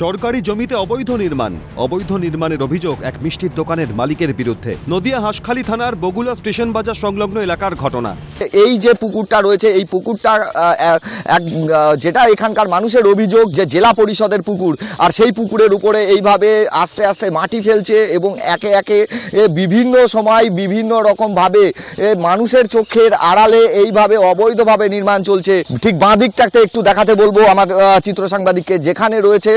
সরকারি জমিতে অবৈধ নির্মাণ। অবৈধ নির্মাণের অভিযোগ এক মিষ্টির দোকানের মালিকের বিরুদ্ধে। নদিয়া হাঁসখালি থানার বগুলা স্টেশন বাজার সংলগ্ন এলাকার ঘটনা। এই যে পুকুরটা রয়েছে, এই পুকুরটা এক যেটা এখানকার মানুষের অভিযোগ যে জেলা পরিষদের পুকুর, আর সেই পুকুরের উপরে এইভাবে আস্তে আস্তে মাটি ফেলছে এবং একে একে বিভিন্ন সময় বিভিন্ন রকমভাবে মানুষের চোখের আড়ালে এইভাবে অবৈধভাবে নির্মাণ চলছে। ঠিক বাঁ দিকটাতে একটু দেখাতে বলব আমার চিত্র সাংবাদিককে। যেখানে রয়েছে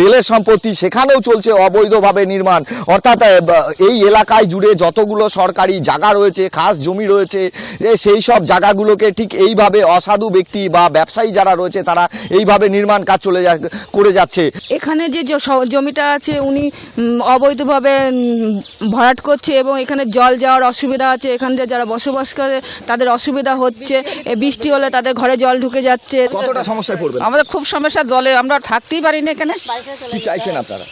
রেলের সম্পত্তি সেখানেও চলছে অবৈধভাবে নির্মাণ। অর্থাৎ এই এলাকায় জুড়ে যতগুলো সরকারি জায়গা রয়েছে খাস জমি রয়েছে এ, সেই সব জায়গাগুলোকে ঠিক এইভাবে অসাধু ব্যক্তি বা ব্যবসায়ী যারা রয়েছে তারা এইভাবে নির্মাণ কাজ চলে যা করে যাচ্ছে। এখানে যে জমিটা আছে উনি অবৈধভাবে ভরাট করছে এবং এখানে জল যাওয়ার অসুবিধা আছে। এখানে যে যারা বসবাস করে তাদের অসুবিধা হচ্ছে। এ বৃষ্টি হলে তাদের ঘরে জল ঢুকে যাচ্ছে। কতটা সমস্যায় পড়বেন? আমাদের খুব সমস্যা জলে আমরা থাকতেই পারি না এখানে। কি চাইছেন আপনারা?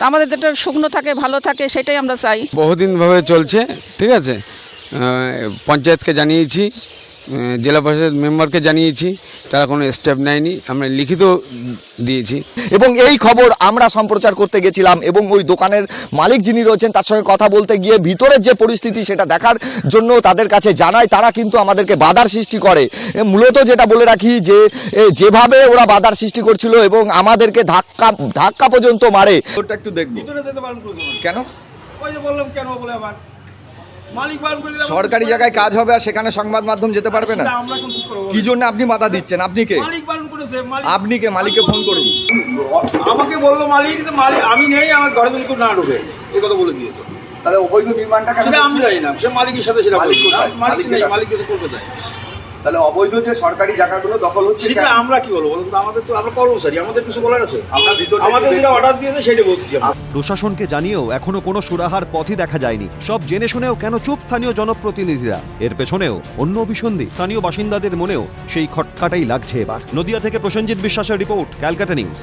আমাদের যেটা শুকনো থাকে ভালো থাকে সেটাই আমরা চাই। বহুদিনভাবে চলছে ঠিক আছে? পঞ্চায়েতকে জানিয়েছি জেলা পরিষদ মেম্বারকে জানিয়েছি তারা কোনো স্টেপ নেয়নি আমরা লিখিত দিয়েছি। এবং এই খবর আমরা সম্প্রচার করতে গেছিলাম এবং ওই দোকানের মালিক যিনি রয়েছেন তার সঙ্গে কথা বলতে গিয়ে ভিতরের যে পরিস্থিতি সেটা দেখার জন্য তাদের কাছে জানায় তারা কিন্তু আমাদেরকে বাধার সৃষ্টি করে। মূলত যেটা বলে রাখি যে এ, যেভাবে ওরা বাধার সৃষ্টি করছিল এবং আমাদেরকে ধাক্কা ধাক্কা পর্যন্ত মারে। ওটা একটু দেখব। ভিতরে যেতে পারেন করে দেবেন। কেন? ওই যে বললাম কেন বলে আবার? সরকারি জায়গায় কাজ হবে আর সেখানে সংবাদ মাধ্যম যেতে পারবে না। কি জন্য আপনি বাধা দিচ্ছেন? আপনি কে? আপনি কে? মালিককে ফোন করুন। আমাকে বলল মালিক মালিক আমি নেই আমার ঘরে কিন্তু না ঢুকে এই কথা বলে দিয়েছে। তাহলে অবৈধ নির্মাণটা আমি জানি না সে মালিকের সাথে সেটা মালিক মালিক মালিক নেই মালিক কিছু করতে চাই তাহলে অবৈধ যে সরকারি জায়গাগুলো দখল হচ্ছে সেটা আমরা কি বলব বলুন আমাদের তো আমরা কর্মচারী আমাদের কিছু বলার আছে? আমরা ভিতরে আমাদের যেটা অর্ডার দিয়েছে সেটা বলছি প্রশাসনকে জানিয়েও এখনও কোনো সুরাহার পথই দেখা যায়নি। সব জেনে শুনেও কেন চুপ স্থানীয় জনপ্রতিনিধিরা? এর পেছনেও অন্য অভিসন্ধি। স্থানীয় বাসিন্দাদের মনেও সেই খটকাটাই লাগছে এবার। নদিয়া থেকে প্রসেনজিৎ বিশ্বাসের রিপোর্ট ক্যালকাটা নিউজ।